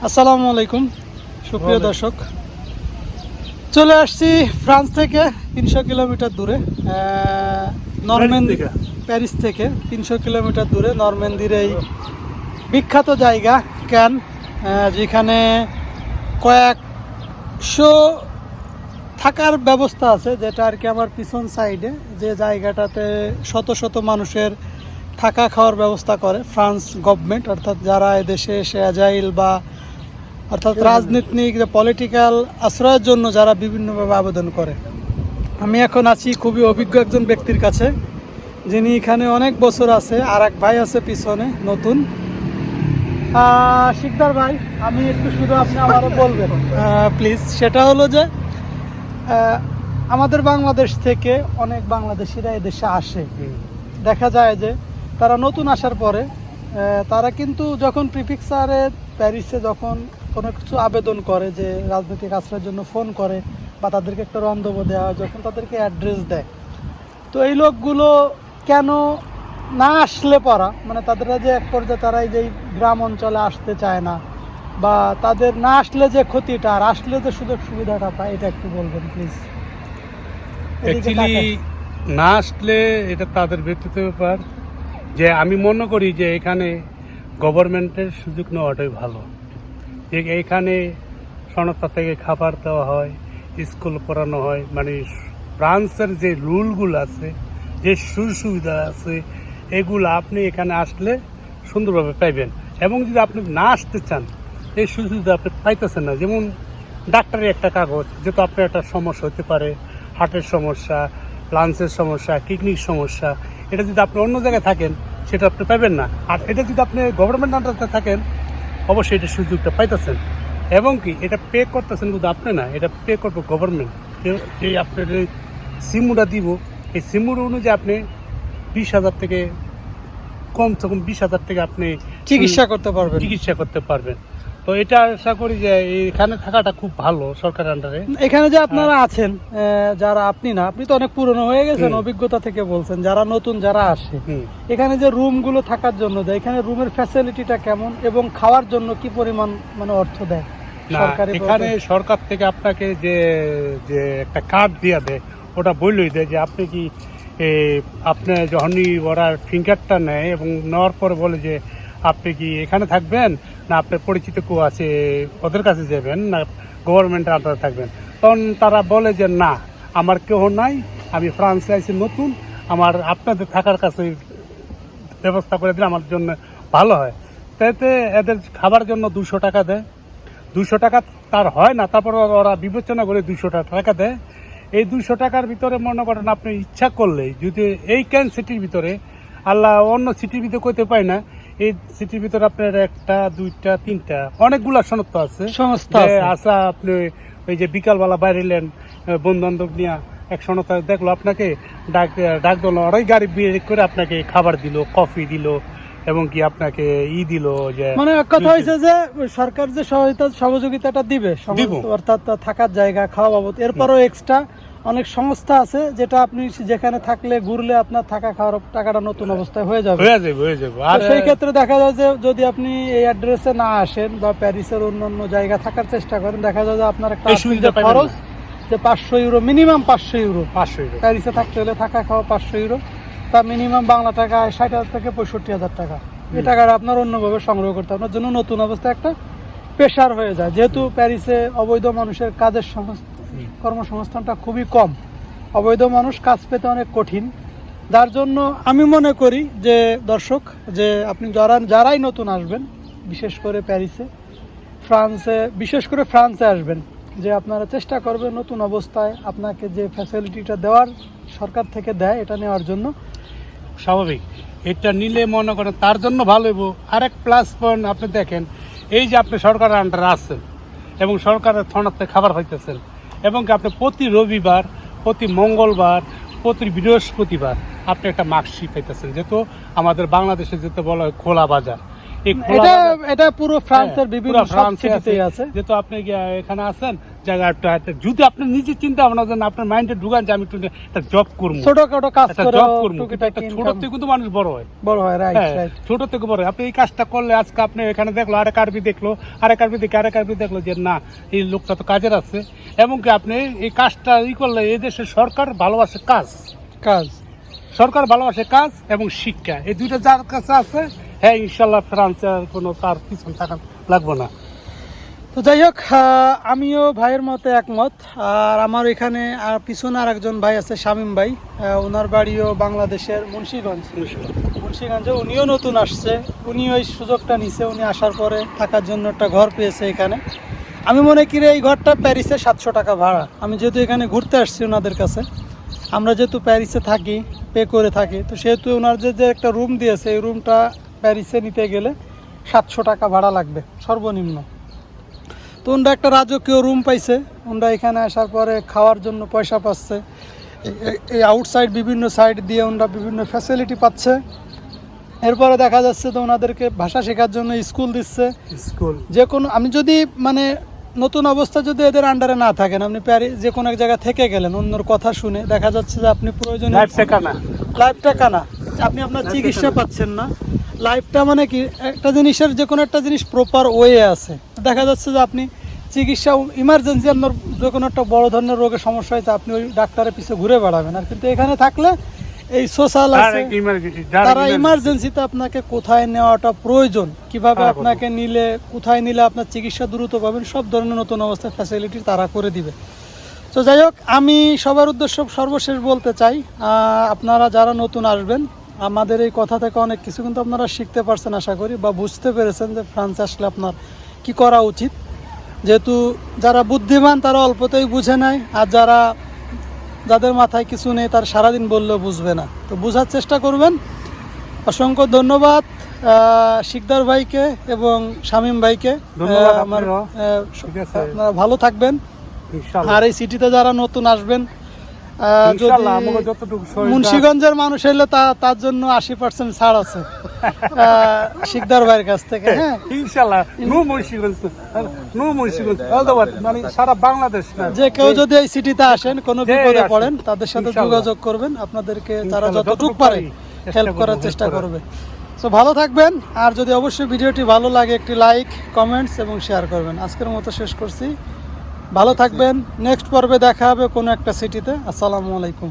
আসসালামু আলাইকুম সুপ্রিয় দর্শক। চলে আসছি ফ্রান্স থেকে তিনশো কিলোমিটার দূরে আহ, প্যারিস থেকে। তিনশো কিলোমিটার দূরে নরম্যান্দির এই বিখ্যাত জায়গা ক্যান যেখানে কয়েকশো থাকার ব্যবস্থা আছে যেটা আর কি আমার পিছন সাইডে যে জায়গাটাতে শত শত মানুষের থাকা খাওয়ার ব্যবস্থা করে ফ্রান্স গভর্নমেন্ট অর্থাৎ যারা এদেশে এসে অ্যাজাইল বা অর্থাৎ রাজনীতিক পলিটিক্যাল আশ্রয়ের জন্য যারা বিভিন্নভাবে আবেদন করে। আমি এখন আছি খুবই অভিজ্ঞ একজন ব্যক্তির কাছে, যিনি এখানে অনেক বছর আছে, আর এক ভাই আছে পিছনে, নতুন। শিকদার ভাই, আমি একটু শুধু আপনি আমারও বলবেন। প্লিজ সেটা হলো যে আমাদের বাংলাদেশ থেকে অনেক বাংলাদেশিরা এদেশে আসে। দেখা যায় যে, তারা নতুন আসার পরে তারা কিন্তু যখন প্রিফিক্সারে প্যারিসে যখন কোনো কিছু আবেদন করে যে রাজনৈতিক আশ্রয়ের জন্য ফোন করে বা তাদেরকে একটা রন্ধব দেওয়া হয় যখন তাদেরকে অ্যাড্রেস দেয়। তো এই লোকগুলো কেন না আসলে পড়া? মানে তাদের যে এক পর্যায়ে তারা এই যে গ্রাম অঞ্চলে আসতে চায় না বা তাদের না আসলে যে ক্ষতিটা আর আসলে যে সুযোগ সুবিধাটা পায় এটা একটু বলবেন প্লিজ অ্যাকচুয়ালি না আসলে এটা তাদের ব্যক্তিগত ব্যাপার। যে আমি মনে করি যে এখানে গভর্নমেন্টের সুযোগ নেওয়াটাই ভালো। যে এখানে সংস্থা থেকে খাবার দেওয়া হয়, স্কুল পড়ানো হয় মানে ফ্রান্সের যে রুলগুলো আছে, যে সুযোগ সুবিধা আছে, এগুলো আপনি এখানে আসলে সুন্দরভাবে পাইবেন। এবং যদি আপনি না আসতে চান, এই সুযোগ সুবিধা আপনি পাইতেছেন না। যেমন ডাক্তারের একটা কাগজ, যেহেতু আপনার একটা সমস্যা হতে পারে, হার্টের সমস্যা, লাংসের সমস্যা, কিডনির সমস্যা, এটা যদি আপনি অন্য জায়গায় থাকেন, সেটা আপনি পাবেন না। আর এটা যদি আপনি গভর্নমেন্ট আন্ডারতে থাকেন অবশ্যই এটা সুযোগটা পাইতেছেন। এবং কি এটা পে করতেছেন কিন্তু আপনি না এটা পে করব গভর্নমেন্ট যে আপনার সিমুটা দিব এই সিমুর অনুযায়ী আপনি বিশ হাজার থেকে কমসে কম বিশ হাজার থেকে আপনি চিকিৎসা করতে পারবেন। চিকিৎসা করতে পারবেন। তো এটা আশা করি যে এখানে থাকাটা খুব ভালো সরকারের আন্ডারে এখানে যে আপনারা আছেন যারা আপনি না আপনি তো অনেক পুরনো হয়ে গেছেন অভিজ্ঞতা থেকে বলছেন যারা নতুন যারা আসে। এখানে যে রুমগুলো থাকার জন্য দেয় এখানে রুমের ফ্যাসিলিটিটা কেমন এবং খাওয়ার জন্য কি পরিমাণ মানে অর্থ দেয়? এখানে সরকার থেকে আপনাকে যে যে একটা কার্ড দিয়ে দেয় ওটা বললই দেয় যে আপনি কি আপনি যখনই ওরা ফিঙ্গারটা নেয় এবং নেওয়ার পর বলে যে আপনি কি এখানে থাকবেন? না আপনার পরিচিত কেউ আছে, ওদের কাছে যাবেন? না গভর্নমেন্টের আন্ডারে থাকবেন? তখন তারা বলে যে, না, আমার কেউ নাই। আমি ফ্রান্সে আছি, নতুন। আমার আপনাদের থাকার কাছে ব্যবস্থা করে দিলে আমার জন্য ভালো হয়। তাতে এদের খাবার জন্য দুশো টাকা দেয়। দুশো টাকা তার হয় না, তারপর ওরা বিবেচনা করে দুশো টাকা দেয়। এই দুশো টাকার ভিতরে মনে করেন আপনি ইচ্ছা করলে যদি এই ক্যান সিটির ভিতরে, আল্লাহ অন্য সিটির ভিতরে করতে পায় না এই সিটির ভিতরে আপনার একটা দুইটা তিনটা অনেকগুলা সনত্ব আছে। সংস্থা। আসা আপনি ওই যে বিকালবেলা বাইরে এলেন বন্ধু বান্ধব নিয়ে এক সনতা দেখল আপনাকে ডাক ডাক দিল ওরাই গাড়ি করে আপনাকে খাবার দিল কফি দিল এবং কি আপনাকে ই দিল যে মানে এক কথা হয়েছে যে সরকার যে সহায়তা সহযোগিতাটা দিবে অর্থাৎ থাকার জায়গা খাওয়া বাবদ এরপরও এক্সট্রা অনেক সংস্থা আছে যেটা আপনি যেখানে থাকলে ঘুরলে আপনার থাকা খাওয়ার টাকাটা নতুন অবস্থায় হয়ে যাবে। হয়ে যাবে হয়ে যাবে। আর সেই ক্ষেত্রে দেখা যায় যে যদি আপনি এই অ্যাড্রেসে না আসেন বা প্যারিসের অন্যান্য জায়গা থাকার চেষ্টা করেন দেখা যায় যে আপনার একটা খরচ যে পাঁচশো ইউরো মিনিমাম পাঁচশো ইউরো। পাঁচশো euro। প্যারিসে থাকতে হলে থাকা খাওয়া পাঁচশো ইউরো। তা মিনিমাম বাংলা টাকা ষাট হাজার থেকে পঁয়ষট্টি হাজার টাকা। এই টাকাটা আপনার অন্যভাবে সংগ্রহ করতে আপনার জন্য নতুন অবস্থায় একটা পেশার হয়ে যায়। যেহেতু প্যারিসে অবৈধ মানুষের কাজের সংস্থ- কর্মসংস্থানটা খুবই কম। অবৈধ মানুষ কাজ পেতে অনেক কঠিন। যার জন্য আমি মনে করি যে, দর্শক, যে আপনি যারা, যারাই নতুন আসবেন, বিশেষ করে প্যারিসে, ফ্রান্সে, বিশেষ করে ফ্রান্সে আসবেন, যে আপনারা চেষ্টা করবেন নতুন অবস্থায় আপনাকে যে ফ্যাসিলিটিটা দেওয়ার, সরকার থেকে দেয় এটা নেওয়ার জন্য। স্বাভাবিক। এটা নিলে মনে করেন তার জন্য ভালো হইব। আরেক প্লাস পয়েন্ট আপনি দেখেন, এই যে আপনি সরকারের আন্ডারে আছেন এবং সরকারের থনাতে খাবার হইতেছেন এবং কি আপনি প্রতি রবিবার প্রতি মঙ্গলবার প্রতি বৃহস্পতিবার আপনি একটা মার্কশিট পাইতেছেন। যেহেতু আমাদের বাংলাদেশে যেতে বলা হয় খোলা বাজার। এটা এটা পুরো ফ্রান্সের হ্যাঁ, বিভিন্ন ফ্রান্সে আছে। যেহেতু আপনি এখানে আছেন জায়গাটা যদি আপনি নিজে চিন্তা ভাবনা আপনার মাইন্ডে ঢুকান যে আমি একটু একটা জব করব। ছোটখাটো কাজ জব করব। একটা ছোট থেকে কিন্তু মানুষ বড় হয়। বড় হয় রাইট হ্যাঁ, রাইট ছোট থেকে বড়। আপনি এই কাজটা করলে আজকে আপনি এখানে দেখল আরেক আরবি দেখল আরেক আরবি দেখে আরেক আরবি দেখল যে না এই লোকটা তো কাজের আছে। এবং কি আপনি এই কাজটা ই করলে এই দেশের সরকার ভালোবাসে কাজ। কাজ। সরকার ভালোবাসে কাজ এবং শিক্ষা। এই দুইটা যার কাছে আছে হ্যাঁ ইনশাল্লাহ ফ্রান্সে আর কোনো তার পিছন থাকা লাগবে না। তো যাই হোক আমিও ভাইয়ের মতে একমত। আর আমার এখানে আর পিছনে আর একজন ভাই আছে, শামীম ভাই। ওনার বাড়িও বাংলাদেশের মুন্সিগঞ্জ। মুন্সিগঞ্জে উনিও নতুন আসছে। উনি ওই সুযোগটা নিছে, উনি আসার পরে থাকার জন্য একটা ঘর পেয়েছে এখানে। আমি মনে করি এই ঘরটা প্যারিসে সাতশো টাকা ভাড়া। আমি যেহেতু এখানে ঘুরতে আসছি ওনাদের কাছে, আমরা যেহেতু প্যারিসে থাকি, পে করে থাকি, তো সেহেতু ওনার যে যে একটা রুম দিয়েছে, এই রুমটা প্যারিসে নিতে গেলে সাতশো টাকা ভাড়া লাগবে, সর্বনিম্ন। তো ওনরা একটা রাজকীয় রুম পাইছে। ওনরা এখানে আসার পরে খাওয়ার জন্য পয়সা পাচ্ছে। এই- আউটসাইড বিভিন্ন সাইড দিয়ে ওনরা বিভিন্ন ফ্যাসিলিটি পাচ্ছে। এরপরে দেখা যাচ্ছে তো ওনাদেরকে ভাষা শেখার জন্য স্কুল দিচ্ছে। স্কুল যে কোনো আমি যদি মানে নতুন অবস্থা যদি এদের আন্ডারে না থাকেন আপনি প্যারি যে কোনো এক জায়গা থেকে গেলেন অন্যর কথা শুনে দেখা যাচ্ছে যে আপনি প্রয়োজন লাইফটা কানা। আপনি আপনার চিকিৎসা পাচ্ছেন না। লাইফটা মানে কি? একটা জিনিসের যে কোনো একটা জিনিস প্রপার ওয়ে আছে। দেখা যাচ্ছে যে আপনি চিকিৎসা ইমার্জেন্সি আপনার যে কোনো একটা বড় ধরনের রোগের সমস্যা হয়েছে আপনি ওই ডাক্তারের পিছনে ঘুরে বেড়াবেন। আর কিন্তু এখানে থাকলে এই সোশ্যাল আছে। তারা ইমার্জেন্সিতে আপনাকে কোথায় নেওয়াটা প্রয়োজন কীভাবে আপনাকে নিলে কোথায় নিলে আপনার চিকিৎসা দ্রুত পাবেন সব ধরনের নতুন অবস্থায় ফ্যাসিলিটি তারা করে দিবে। তো যাই হোক আমি সবার উদ্দেশ্য সর্বশেষ বলতে চাই আহ, আপনারা যারা নতুন আসবেন আমাদের এই কথা থেকে অনেক কিছু কিন্তু আপনারা শিখতে পারছেন আশা করি বা বুঝতে পেরেছেন যে ফ্রান্স আসলে আপনার কি করা উচিত? যেহেতু যারা বুদ্ধিমান তারা অল্পতেই বুঝে নেয় আর যারা যাদের মাথায় কিছু নেই তার সারাদিন বললেও বুঝবে না। তো বোঝার চেষ্টা করবেন। অসংখ্য ধন্যবাদ শিকদার ভাইকে এবং শামীম ভাইকে। আমার। আপনারা। ভালো থাকবেন। আর এই সিটিতে যারা নতুন আসবেন মুন্সিগঞ্জের মানুষ এলে তা তার জন্য আশি পার্সেন্ট ছাড় আছে। শিকদার ভাইয়ের কাছ থেকে হ্যাঁ? No Munshiganj no Munshiganj all the world মানে সারা বাংলাদেশ যে কেউ যদি এই সিটিতে আসেন কোনো বিপদে পড়েন তাদের সাথে যোগাযোগ করবেন। আপনাদেরকে তারা যতটুকু যতটুকু পারে হেল্প করার চেষ্টা করবে। সো ভালো থাকবেন। আর যদি অবশ্যই ভিডিওটি ভালো লাগে একটি লাইক কমেন্টস এবং শেয়ার করবেন। আজকের মতো শেষ করছি। ভালো থাকবেন। নেক্সট পর্বে দেখা হবে কোনো একটা সিটিতে আসসালামু আলাইকুম।